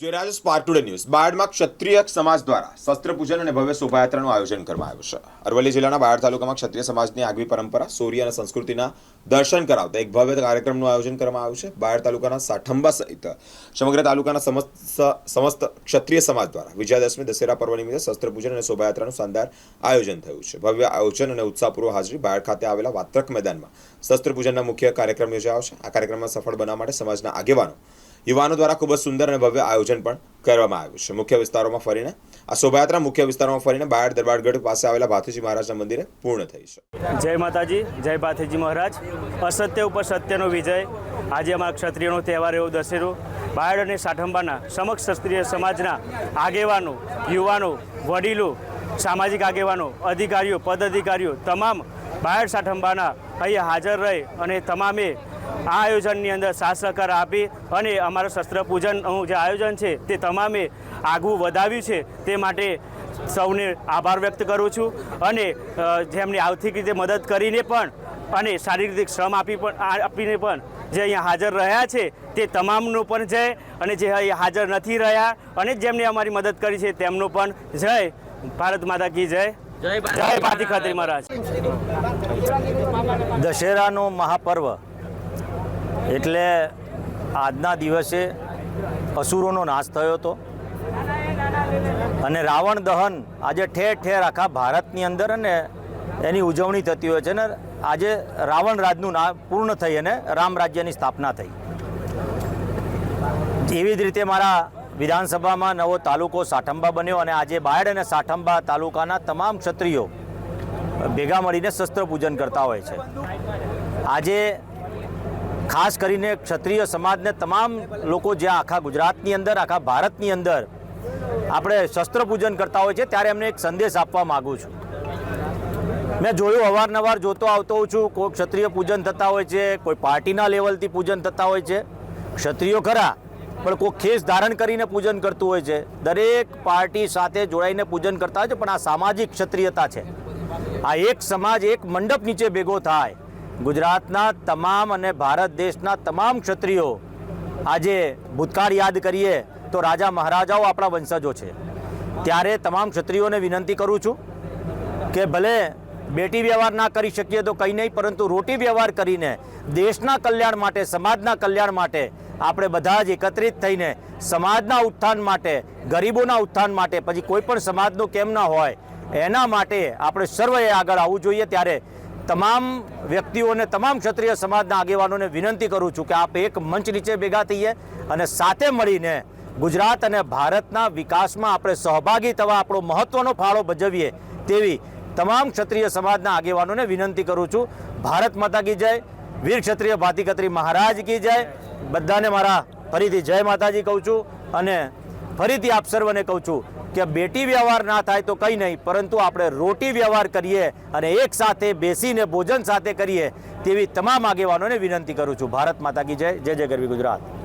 જે રાજેશ પાર્ટુડે ન્યૂઝ બાયડમાં ક્ષત્રિય સમાજ દ્વારા શસ્ત્ર પૂજન અને ભવ્ય શોભાયાત્રાનું આયોજન કરવામાં આવ્યું છે. અરવલ્લી જિલ્લાના બાયડ તાલુકામાં ક્ષત્રિય સમાજની આગવી પરંપરા સૂર્ય અને સંસ્કૃતિના દર્શન કરાવતા એક ભવ્ય કાર્યક્રમનું આયોજન કરવામાં આવ્યું છે. બાયડ તાલુકાના સાઠંબા સહિત સમગ્ર તાલુકાના સમસ્ત સમસ્ત ક્ષત્રિય સમાજ દ્વારા વિજયાદશમી, દશેરા પર્વ નિમિત્તે શસ્ત્ર પૂજન અને શોભાયાત્રાનું શાનદાર આયોજન થયું છે. ભવ્ય આયોજન અને ઉત્સાહપૂર્વક હાજરી બાયડ ખાતે આવેલા વાત્રક મેદાનમાં શસ્ત્ર પૂજનના મુખ્ય કાર્યક્રમ યોજાયો છે. આ કાર્યક્રમમાં સફળ બનાવવા માટે સમાજના આગેવાનો યુવાનો દ્વારા ખૂબ જ સુંદર અને ભવ્ય આયોજન પણ કરવામાં આવ્યું છે. મુખ્ય વિસ્તારોમાં ફરીને, આ શોભાયાત્રા મુખ્ય વિસ્તારોમાં ફરીને બાયડ દરબારગઢ પાસે આવેલા ભાથીજી મહારાજના મંદિરે પૂર્ણ થઈ છે. જય માતાજી, જય ભાથીજી મહારાજ. અસત્ય ઉપર સત્યનો વિજય. આજે અમારા ક્ષત્રિયનો તહેવાર એવો દશેરો. બાયડ અને સાઠંબાના સમક્ષ ક્ષત્રિય સમાજના આગેવાનો, યુવાનો, વડીલો, સામાજિક આગેવાનો, અધિકારીઓ પદ અધિકારીઓ તમામ બાયડ સાઠંબાના અહીંયા હાજર રહી અને તમામે આ આયોજનની અંદર સાથ સહકાર આપી અને અમારા શસ્ત્ર પૂજનનું જે આયોજન છે તે તમામે આગવું વધાવ્યું છે તે માટે સૌને આભાર વ્યક્ત કરું છું અને જેમને આર્થિક રીતે મદદ કરીને પણ અને શારીરિક રીતે શ્રમ આપી પણ આપીને પણ જે અહીંયા હાજર રહ્યા છે તે તમામનો પણ જય અને જે અહીંયા હાજર નથી રહ્યા અને જેમને અમારી મદદ કરી છે તેમનો પણ જય. ભારત માતા કી જય. જય પાટી ખાતરી મહારાજ. દશેરાનો મહાપર્વ એટલે આજના દિવસે અસુરોનો નાશ થયો હતો. અને રાવણ દહન આજે ઠેર ઠેર આખા ભારતની અંદર અને એની ઉજવણી થતી હોય છે ને આજે રાવણ રાજનું નામ પૂર્ણ થઈ અને રામ રાજ્યની સ્થાપના થઈ. એવી જ રીતે મારા વિધાનસભામાં નવો તાલુકો સાઠંબા બન્યો અને આજે બાયડ અને સાઠંબા તાલુકાના તમામ ક્ષત્રિયો ભેગા મળીને શસ્ત્ર પૂજન કરતા હોય છે. આજે ખાસ કરીને ક્ષત્રિય સમાજને તમામ લોકો જ્યાં આખા ગુજરાતની અંદર, આખા ભારતની અંદર આપણે શસ્ત્ર પૂજન કરતા હોય છે, ત્યારે એમને એક સંદેશ આપવા માગું છું. મેં જોયું, અવારનવાર જોતો આવતો હોઉં છું, કોઈ ક્ષત્રિય પૂજન થતા હોય છે, કોઈ પાર્ટીના લેવલથી પૂજન થતા હોય છે. ક્ષત્રિયો ખરા, પણ કોઈ ખેસ ધારણ કરીને પૂજન કરતું હોય છે. દરેક પાર્ટી સાથે જોડાઈને પૂજન કરતા હોય છે, પણ આ સામાજિક ક્ષત્રિયતા છે. આ એક સમાજ, એક મંડપ નીચે ભેગો થાય. ગુજરાતના તમામ અને ભારત દેશના તમામ ક્ષત્રિયો આજે ભૂતકાળ યાદ કરીએ તો રાજા મહારાજાઓ આપણા વંશજો છે. ત્યારે તમામ ક્ષત્રિયોને વિનંતી કરું છું કે ભલે બેટી વ્યવહાર ના કરી શકીએ તો કંઈ નહીં, પરંતુ રોટી વ્યવહાર કરીને દેશના કલ્યાણ માટે, સમાજના કલ્યાણ માટે આપણે બધા જ એકત્રિત થઈને સમાજના ઉત્થાન માટે, ગરીબોના ઉત્થાન માટે, પછી કોઈ પણ સમાજનું કેમ ના હોય, એના માટે આપણે સર્વએ આગળ આવવું જોઈએ. ત્યારે તમામ વ્યક્તિઓને તમામ ક્ષત્રિય સમાજના આગેવાનોને વિનંતી કરું છું કે આપ એક મંચ નીચે ભેગા થઈએ અને સાથે મળીને ગુજરાત અને ભારતના વિકાસમાં આપણે સહભાગી થવા આપણો મહત્વનો ફાળો ભજવીએ તેવી તમામ ક્ષત્રિય સમાજના આગેવાનોને વિનંતી કરું છું. ભારત માતા કી જય. વીર ક્ષત્રિય ભાતીકત્રી મહારાજ કી જય. બધાને મારા ફરીથી જય માતાજી કહું છું અને ફરીથી આપ સર્વને કહું છું કે બેટી વ્યવહાર ના થાય તો કંઈ નહીં, પરંતુ આપણે રોટી વ્યવહાર કરીએ અને એક સાથે બેસીને ભોજન સાથે કરીએ તેવી તમામ આગેવાનોને વિનંતી કરું છું. ભારત માતા કી જય જય જય ગરવી ગુજરાત.